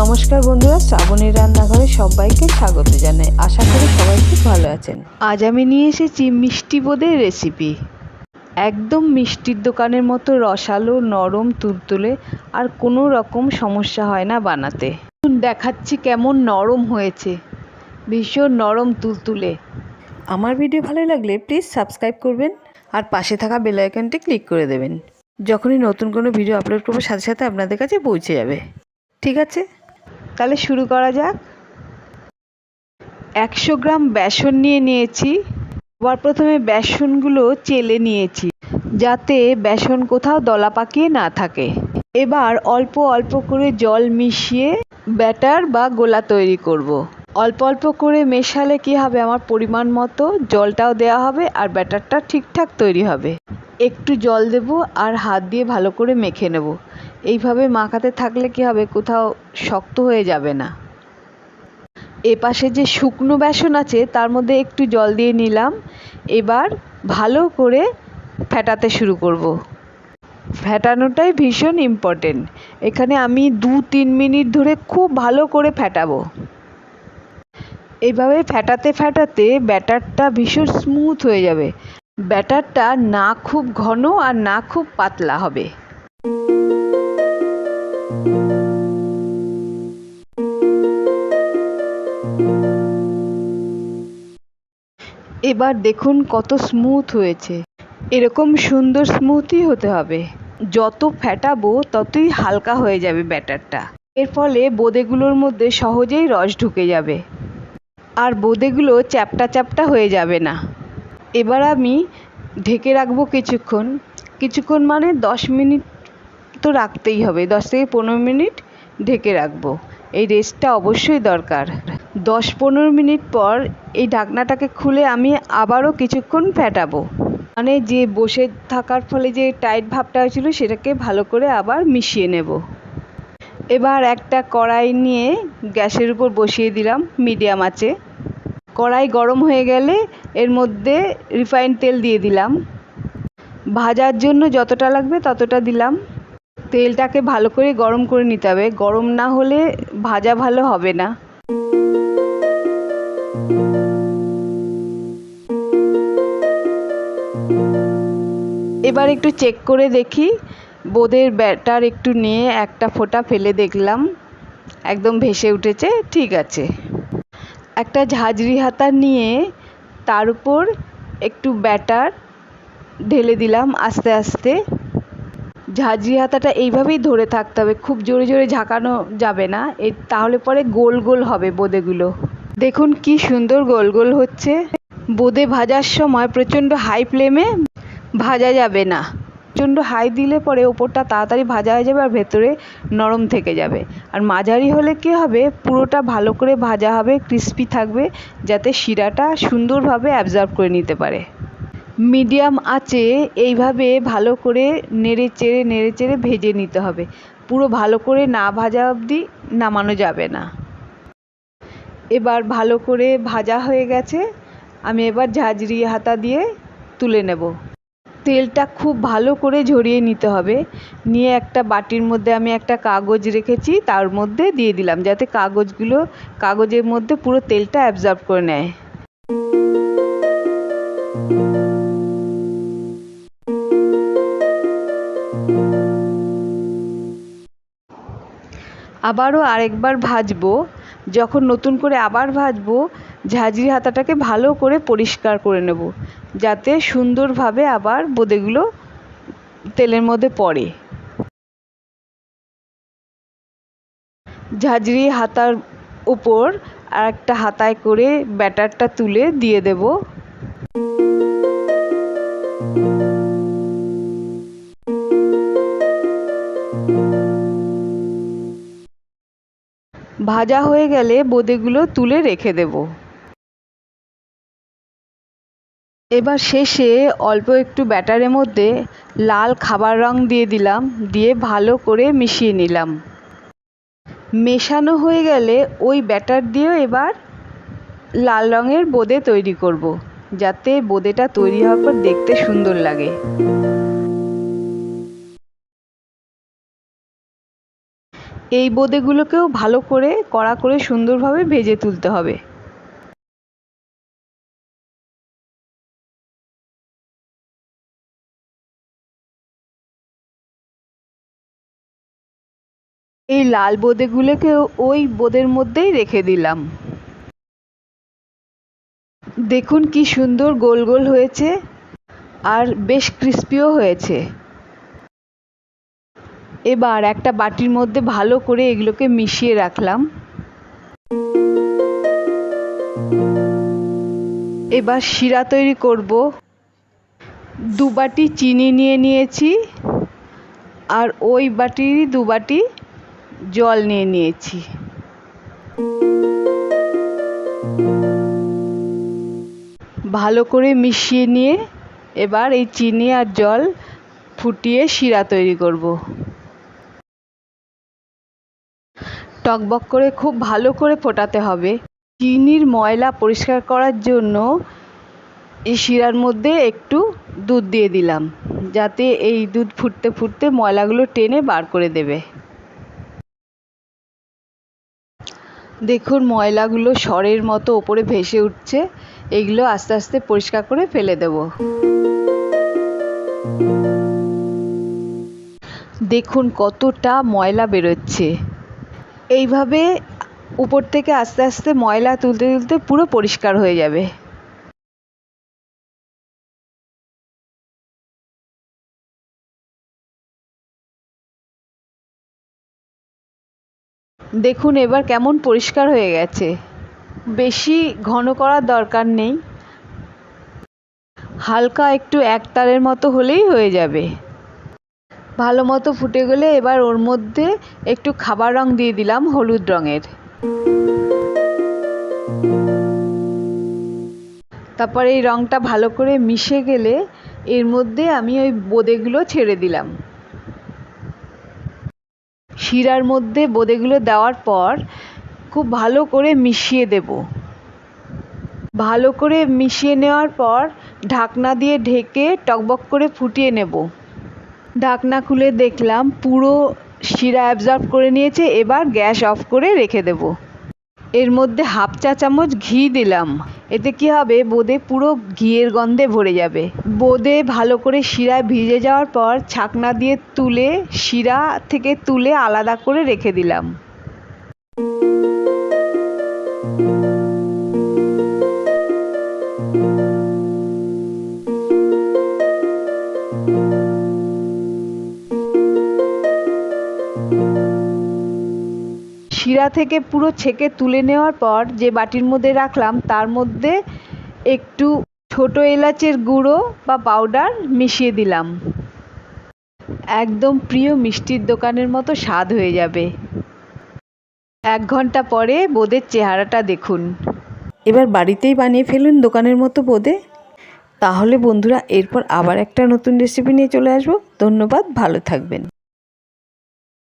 নমস্কার বন্ধুরা শ্রাবণীর রান্নাঘরে সবাইকে স্বাগত জানাই। আশা করি সবাই খুব ভালো আছেন। আজ আমি নিয়ে এসেছি মিষ্টি বোঁদের রেসিপি একদম মিষ্টির দোকানের মতো রসালো নরম তুলতুলে আর কোনো রকম সমস্যা হয় না বানাতে। দেখাচ্ছি কেমন নরম হয়েছে। ভীষণ নরম তুলতুলে। আমার ভিডিও ভালো লাগলে প্লিজ সাবস্ক্রাইব করবেন আর পাশে থাকা বেল আইকনটি ক্লিক করে দেবেন। যখনই নতুন কোনো ভিডিও আপলোড করব সাথে সাথে আপনাদের কাছে পৌঁছে যাবে। ঠিক আছে? তাহলে শুরু করা যাক। একশো গ্রাম বেসন নিয়ে নিয়েছি। আবার প্রথমে বেসনগুলো চেলে নিয়েছি, যাতে বেসন কোথাও দলা পাকিয়ে না থাকে। এবার অল্প অল্প করে জল মিশিয়ে ব্যাটার বা গোলা তৈরি করব। অল্প অল্প করে মেশালে কি হবে? আমার পরিমাণ মতো জলটাও দেওয়া হবে আর ব্যাটারটা ঠিকঠাক তৈরি হবে। একটু জল দেব আর হাত দিয়ে ভালো করে মেখে নেব। এইভাবে মাখাতে থাকলে কি হবে? কোথাও শক্ত হয়ে যাবে না। এপাশে যে শুকনো বেসন আছে, তার মধ্যে একটু জল দিয়ে নিলাম। এবার ভালো করে ফেটাতে শুরু করব। ফেটানোটাই ভীষণ ইম্পর্টেন্ট এখানে আমি দু তিন মিনিট ধরে খুব ভালো করে ফেটাবো। এইভাবে ফেটাতে ফেটাতে ব্যাটারটা ভীষণ স্মুথ হয়ে যাবে। ব্যাটারটা না খুব ঘন আর না খুব পাতলা হবে। এবার দেখুন কত স্মুথ হয়েছে। এরকম সুন্দর স্মুথই হতে হবে। যত ফ্যাটাবো ততই হালকা হয়ে যাবে ব্যাটারটা। এর ফলে বোঁদেগুলোর মধ্যে সহজেই রস ঢুকে যাবে। আর বোঁদেগুলো চ্যাপটা চ্যাপটা হয়ে যাবে না। এবার আমি ঢেকে রাখব কিছুক্ষণ। কিছুক্ষণ মানে দশ মিনিট তো রাখতেই হবে। দশ থেকে পনেরো মিনিট ঢেকে রাখব। এই রেস্টটা অবশ্যই দরকার। দশ পনেরো মিনিট পর এই ঢাকনাটাকে খুলে আমি আবারও কিছুক্ষণ ফেটাবো। মানে যে বসে থাকার ফলে যে টাইট ভাবটা হয়েছিল সেটাকে ভালো করে আবার মিশিয়ে নেব। এবার একটা কড়াই নিয়ে গ্যাসের উপর বসিয়ে দিলাম মিডিয়াম আঁচে। কড়াই গরম হয়ে গেলে এর মধ্যে রিফাইন তেল দিয়ে দিলাম। ভাজার জন্য যতটা লাগবে ততটা দিলাম। তেলটাকে ভালো করে গরম করে নিতে হবে। গরম না হলে ভাজা ভালো হবে না। এবার একটু চেক করে দেখি। বোঁদের ব্যাটার একটু নিয়ে একটা ফোঁটা ফেলে দেখলাম। একদম ভেসে উঠেছে, ঠিক আছে। একটা ঝাঁঝরি হাতা নিয়ে তার উপর একটু ব্যাটার ঢেলে দিলাম আস্তে আস্তে। ঝাঁঝরি হাতাটা এইভাবেই ধরে থাকতে হবে, খুব জোরে জোরে ঝাঁকানো যাবে না। এ তাহলে পরে গোল গোল হবে বোঁদেগুলো। দেখুন কি সুন্দর গোল গোল হচ্ছে। বোঁদে ভাজার সময় প্রচণ্ড হাই ফ্লেমে ভাজা যাবে না। প্রচণ্ড হাই দিলে পরে ওপরটা তাড়াতাড়ি ভাজা হয়ে যাবে আর ভেতরে নরম থেকে যাবে। আর মাঝারি হলে কী হবে? পুরোটা ভালো করে ভাজা হবে ক্রিস্পি থাকবে, যাতে শিরাটা সুন্দরভাবে অ্যাবজর্ব করে নিতে পারে। মিডিয়াম আঁচে এইভাবে ভালো করে নেড়ে চেড়ে নেড়ে চেড়ে ভেজে নিতে হবে। পুরো ভালো করে না ভাজা অবধি নামানো যাবে না। এবার ভালো করে ভাজা হয়ে গেছে। আমি এবার ঝাঁঝরি হাতা দিয়ে তুলে নেব। তেলটা খুব ভালো করে ঝরিয়ে নিতে হবে। নিয়ে একটা বাটির মধ্যে আমি একটা কাগজ রেখেছি, তার মধ্যে দিয়ে দিলাম যাতে কাগজগুলো, কাগজের মধ্যে পুরো তেলটা অ্যাবজর্ব করে নেয়। আবারও আরেকবার ভাজবো। যখন নতুন করে আবার ভাজবো, ঝাঁঝরি হাতাটাকে ভালো করে পরিষ্কার করে নেব। যাতে সুন্দরভাবে আবার বোঁদেগুলো তেলের মধ্যে পড়ে। ঝাঁঝরি হাতার উপর আর একটা হাতায় করে ব্যাটারটা তুলে দিয়ে দেব। ভাজা হয়ে গেলে বোঁদেগুলো তুলে রেখে দেব। এবার শেষে অল্প একটু ব্যাটারের মধ্যে লাল খাবার রং দিয়ে দিলাম, দিয়ে ভালো করে মিশিয়ে নিলাম। মেশানো হয়ে গেলে ওই ব্যাটার দিয়েও এবার লাল রঙের বোঁদে তৈরি করব, যাতে বোঁদেটা তৈরি হওয়ার পর দেখতে সুন্দর লাগে। এই বোঁদেগুলোকেও ভালো করে, কড়া করে সুন্দরভাবে ভেজে তুলতে হবে। লাল বোঁদেগুলোকেও ওই বোঁদের মধ্যেই রেখে দিলাম। দেখুন কি সুন্দর গোল গোল হয়েছে আর বেশ ক্রিস্পিও হয়েছে। এবার একটা বাটির মধ্যে ভালো করে এগুলোকে মিশিয়ে রাখলাম। এবার শিরা তৈরি করব। দু বাটি চিনি নিয়ে নিয়েছি আর ওই বাটিরই দু বাটি জল নিয়ে নিয়েছি। ভালো করে মিশিয়ে নিয়ে এবার এই চিনি আর জল ফুটিয়ে শিরা তৈরি করব। টকবক করে খুব ভালো করে ফোটাতে হবে। চিনির ময়লা পরিষ্কার করার জন্য এই শিরার মধ্যে একটু দুধ দিয়ে দিলাম, যাতে এই দুধ ফুটতে ফুটতে ময়লাগুলো টেনে বার করে দেবে। দেখুন, ময়লাগুলো সরের মতো ওপরে ভেসে উঠছে। এগুলো আস্তে আস্তে পরিষ্কার করে ফেলে দেব। দেখুন, কতটা ময়লা বেরোচ্ছে। এইভাবে উপর থেকে আস্তে আস্তে ময়লা তুলতে তুলতে পুরো পরিষ্কার হয়ে যাবে। দেখুন, এবার কেমন পরিষ্কার হয়ে গেছে। বেশি ঘন করার দরকার নেই। হালকা একটু একতারের মতো হলেই হয়ে যাবে। ভালো মতো ফুটে গেলে এবার ওর মধ্যে একটু খাবার রং দিয়ে দিলাম হলুদ রঙের। তারপর এই রঙটা ভালো করে মিশে গেলে এর মধ্যে আমি ওই বোঁদেগুলো ছেড়ে দিলাম। শিরার মধ্যে বোঁদেগুলো দেওয়ার পর খুব ভালো করে মিশিয়ে দেব। ভালো করে মিশিয়ে নেওয়ার পর ঢাকনা দিয়ে ঢেকে টকবক করে ফুটিয়ে নেব। ঢাকনা খুলে দেখলাম পুরো শিরা অ্যাবজর্ব করে নিয়েছে, এবার গ্যাস অফ করে রেখে দেব। এর মধ্যে হাফ চা চামচ ঘি দিলাম। এতে কি হবে? বোঁদে পুরো ঘিয়ের গন্ধে ভরে যাবে। বোঁদে ভালো করে শিরা ভিজে যাওয়ার পর ছাকনা দিয়ে তুলে, শিরা থেকে তুলে আলাদা করে রেখে দিলাম। শিরা থেকে পুরো ছেঁকে তুলে নেওয়ার পর যে বাটির মধ্যে রাখলাম, তার মধ্যে একটু ছোটো এলাচের গুঁড়ো বা পাউডার মিশিয়ে দিলাম। একদম প্রিয় মিষ্টির দোকানের মতো স্বাদ হয়ে যাবে। এক ঘণ্টা পরে বোঁদের চেহারাটা দেখুন। এবার বাড়িতেই বানিয়ে ফেলুন দোকানের মতো বোঁদে। তাহলে বন্ধুরা, এরপর আবার একটা নতুন রেসিপি নিয়ে চলে আসব। ধন্যবাদ, ভালো থাকবেন।